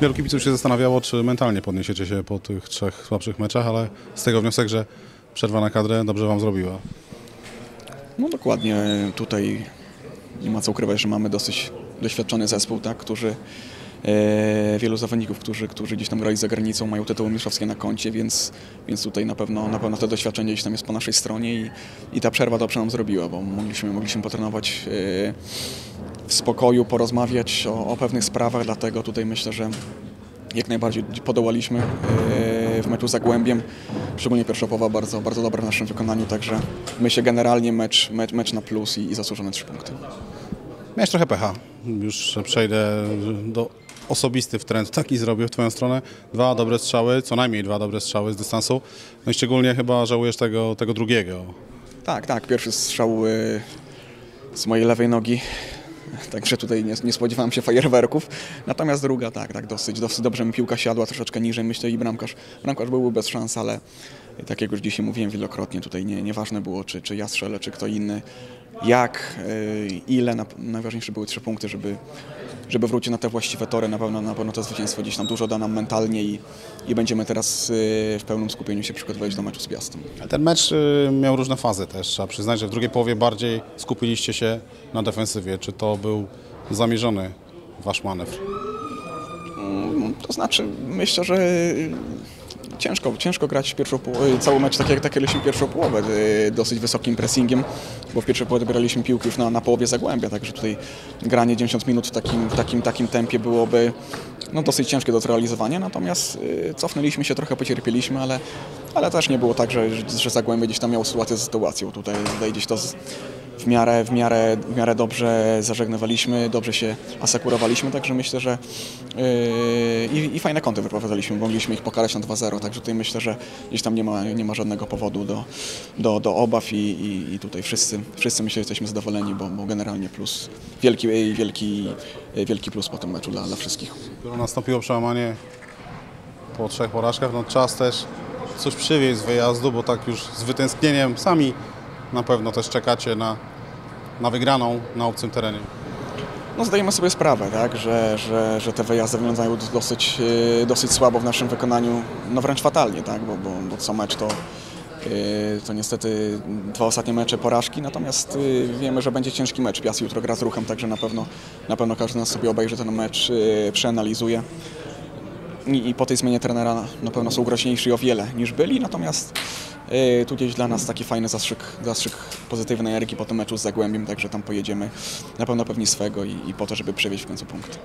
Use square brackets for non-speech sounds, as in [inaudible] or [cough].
Wielu kibiców się zastanawiało, czy mentalnie podniesiecie się po tych trzech słabszych meczach, ale z tego wniosek, że przerwa na kadrę dobrze Wam zrobiła. No dokładnie, tutaj nie ma co ukrywać, że mamy dosyć doświadczony zespół, tak, którzy e, wielu zawodników, którzy, którzy gdzieś tam grali za granicą, mają tytuły mistrzowskie na koncie, więc, więc tutaj na pewno, na pewno to doświadczenie gdzieś tam jest po naszej stronie i, i ta przerwa dobrze nam zrobiła, bo mogliśmy, mogliśmy potrenować e, w spokoju, porozmawiać o, o pewnych sprawach, dlatego tutaj myślę, że jak najbardziej podołaliśmy e, w meczu z Zagłębiem, szczególnie pierwsza połowa bardzo, bardzo dobra w naszym wykonaniu, także myślę generalnie mecz, mecz, mecz na plus i, i zasłużone trzy punkty. Miałeś trochę pecha. Już przejdę do osobisty w trend taki zrobił w Twoją stronę. Dwa dobre strzały, co najmniej dwa dobre strzały z dystansu. No i szczególnie chyba żałujesz tego, tego drugiego. Tak, tak, pierwszy strzał e, z mojej lewej nogi, [laughs] także tutaj nie, nie spodziewałem się fajerwerków. Natomiast druga, tak, tak, dosyć, dosyć dobrze mi piłka siadła, troszeczkę niżej, myślę i bramkarz, bramkarz byłby bez szans, ale tak jak już dzisiaj mówiłem wielokrotnie, tutaj nie, nieważne było, czy, czy ja strzelę, czy kto inny, jak, e, ile, na, najważniejsze były trzy punkty, żeby, żeby wrócić na te właściwe tory, na pewno, na pewno to zwycięstwo gdzieś tam dużo da nam mentalnie i, i będziemy teraz e, w pełnym skupieniu się przygotowywać do meczu z Piastem. Ten mecz y, miał różne fazy też. Trzeba przyznać, że w drugiej połowie bardziej skupiliście się na defensywie. Czy to był zamierzony Wasz manewr? To znaczy, myślę, że ciężko, ciężko grać pierwszą połowę, cały mecz tak jak tak pierwszą połowę, y, dosyć wysokim pressingiem, bo w pierwszej połowie graliśmy piłki już na, na połowie Zagłębia, także tutaj granie 90 minut w takim, w takim, takim tempie byłoby no, dosyć ciężkie do zrealizowania, natomiast y, cofnęliśmy się, trochę pocierpieliśmy, ale, ale też nie było tak, że, że Zagłębie gdzieś tam miało sytuację z sytuacją, tutaj, tutaj gdzieś to z, w miarę, w, miarę, w miarę dobrze zażegnywaliśmy, dobrze się asekurowaliśmy, także myślę, że yy, i, fajne kąty wyprowadzaliśmy, mogliśmy ich pokarać na 2-0, także tutaj myślę, że gdzieś tam nie ma, nie ma żadnego powodu do, do, do obaw i, i, i tutaj wszyscy, wszyscy myślę, że jesteśmy zadowoleni, bo, bo generalnie plus, wielki, wielki, wielki plus po tym meczu dla, dla wszystkich. Dopiero nastąpiło przełamanie po trzech porażkach. No czas też coś przywieźć z wyjazdu, bo tak już z wytęsknieniem sami na pewno też czekacie na, na wygraną na obcym terenie. No zdajemy sobie sprawę, tak, że, że, że te wyjazdy wyglądają dosyć, yy, dosyć słabo w naszym wykonaniu, no wręcz fatalnie, tak, bo, bo, bo co mecz to, yy, to niestety dwa ostatnie mecze porażki, natomiast yy, wiemy, że będzie ciężki mecz. Piast jutro gra z ruchem, także na pewno, na pewno każdy z nas sobie obejrzy ten mecz, przeanalizuje. I, I po tej zmianie trenera na pewno są groźniejsi o wiele niż byli, natomiast tu gdzieś dla nas taki fajny zastrzyk, zastrzyk pozytywnej energii po tym meczu z Zagłębiem, także tam pojedziemy na pewno pewni swego i, i po to, żeby przewieźć w końcu punkt.